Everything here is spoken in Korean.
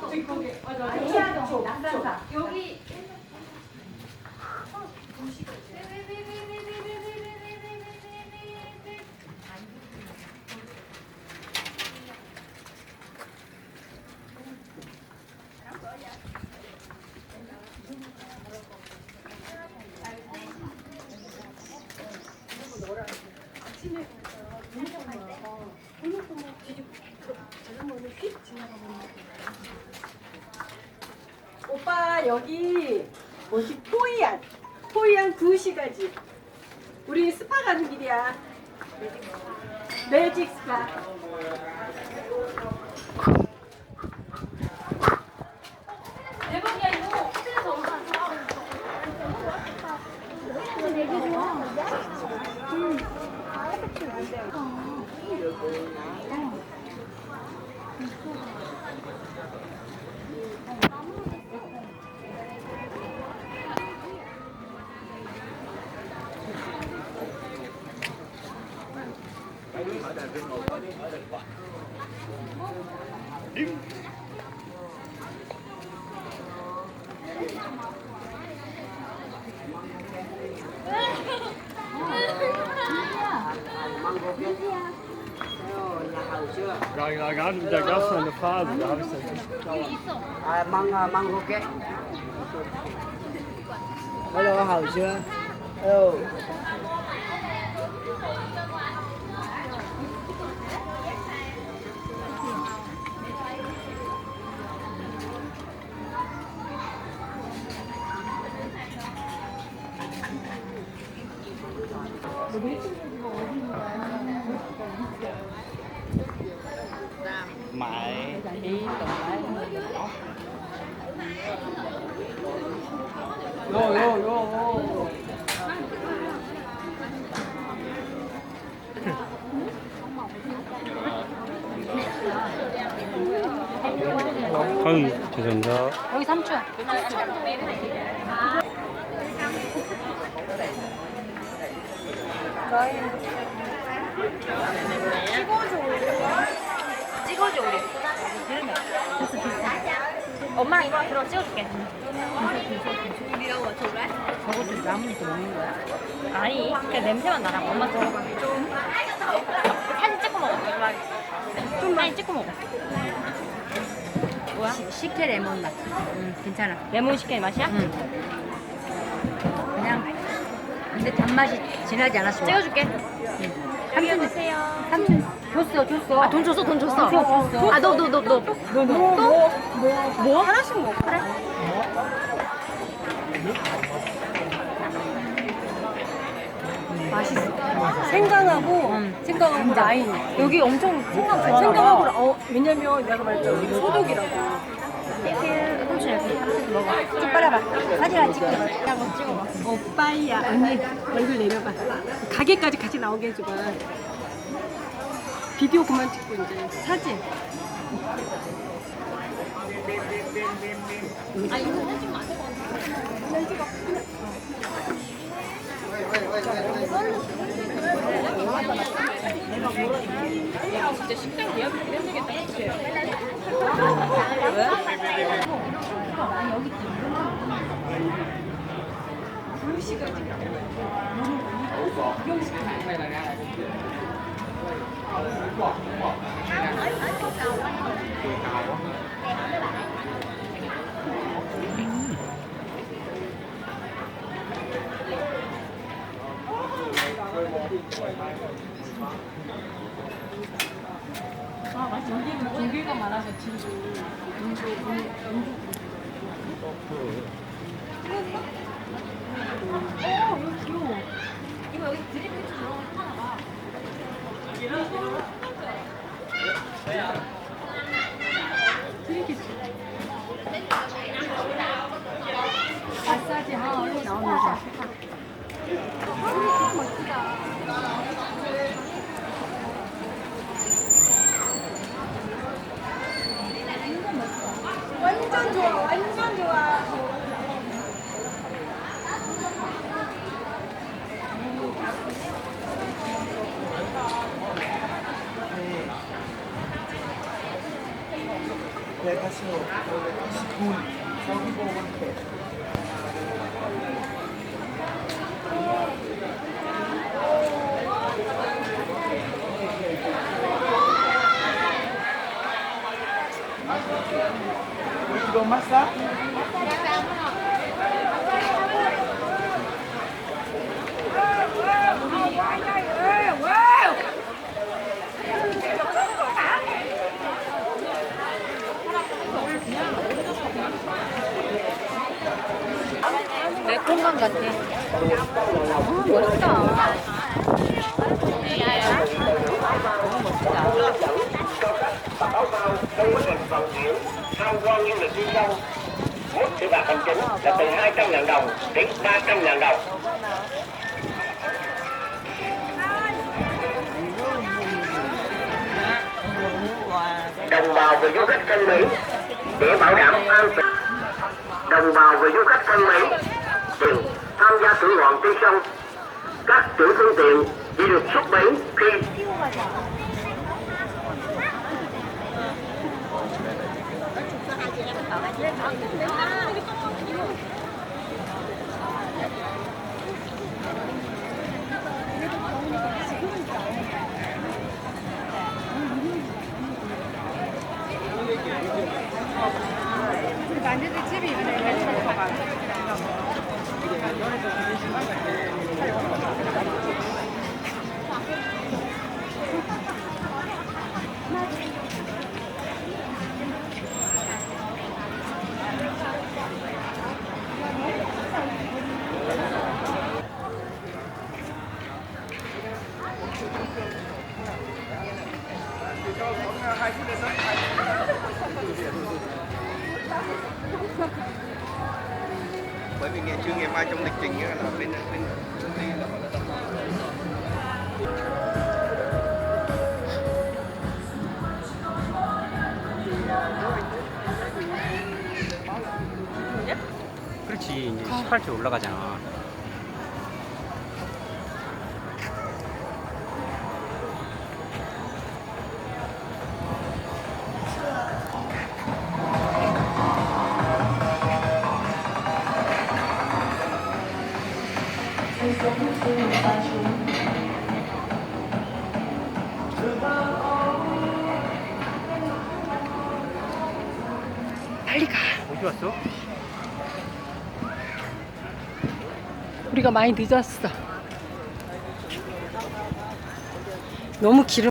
저기 거기 맞아 맞아. 아시아동 낙산사. 여기 오빠 여기 뭐지? 포이안. 포이안 구시가지. 우리 스파 가는 길이야. 매직 스파 Rồi, rồi, gõ được gõ xong được pha rồi, gõ xong. À, măng, à, măng hô kết. Hello, hầu chưa? Hello. Mãi. Yo, yo, yo. 형, 죄송합니다. 여기 삼촌. 찍어줘 우리. 그러면. 엄마 이거 들어 찍어줄게. 저것도 나무니까 먹는 거야? 아니 그냥 냄새만 나라고 엄마 줘. 사진 찍고 먹어. 좀 사진 찍고 먹어. 뭐야? 식혜 레몬 맛. 응, 괜찮아. 레몬 식혜 맛이야? 응. 그냥 근데 단맛이 진하지 않았어. 찍어줄게. 삼촌. 삼촌 줬어, 줬어. 아, 돈 줬어, 돈 줬어. 줬어, 줬어. 아, 너, 너, 너, 너. 너, 너. 또? 뭐? 하나씩 먹어. 그래. 맛있어 생강하고 생강하고 라인 여기 엄청 생각 좋아하나 생강하고 봐. 라- 어 왜냐면 내가 말했잖아 이게 소독이라고 삼촌 이렇게 삼촌 먹어. 쭉 빨아봐. 사진 안 찍고. 야, 뭐 찍어봐. 오빠야 언니 얼굴 내려봐 가게까지 같이 나오게 해줘봐 비디오 그만 찍고 이제 사진. 아, 이거 사진 식당 예약이 힘들겠다, 그치? 아, 맞지. 여기는 고기가 많아서. 어, 귀여워. 이거 여기 하나 봐. 드립피처. 마사지 하 얼른 거. 완전 Để 매콤한 같아. 아, 멋있다. tham quan du lịch đi sông mức xử phạt hành chính là từ 200.000 đồng đến 300.000 đồng đồng bào và du khách thân mỹ để bảo đảm an toàn đồng bào và du khách thân mỹ đều tham gia thử hoàng trên sông. Các chủ phương tiện chỉ được xuất bến khi bởi vì ngày trưa ngày mai trong lịch trình là bên bên công ty là họ đã tập 그렇지 이제 18초 올라가잖아 빨리 가. 어디 왔어? 우리가 많이 늦었어. 너무 길어.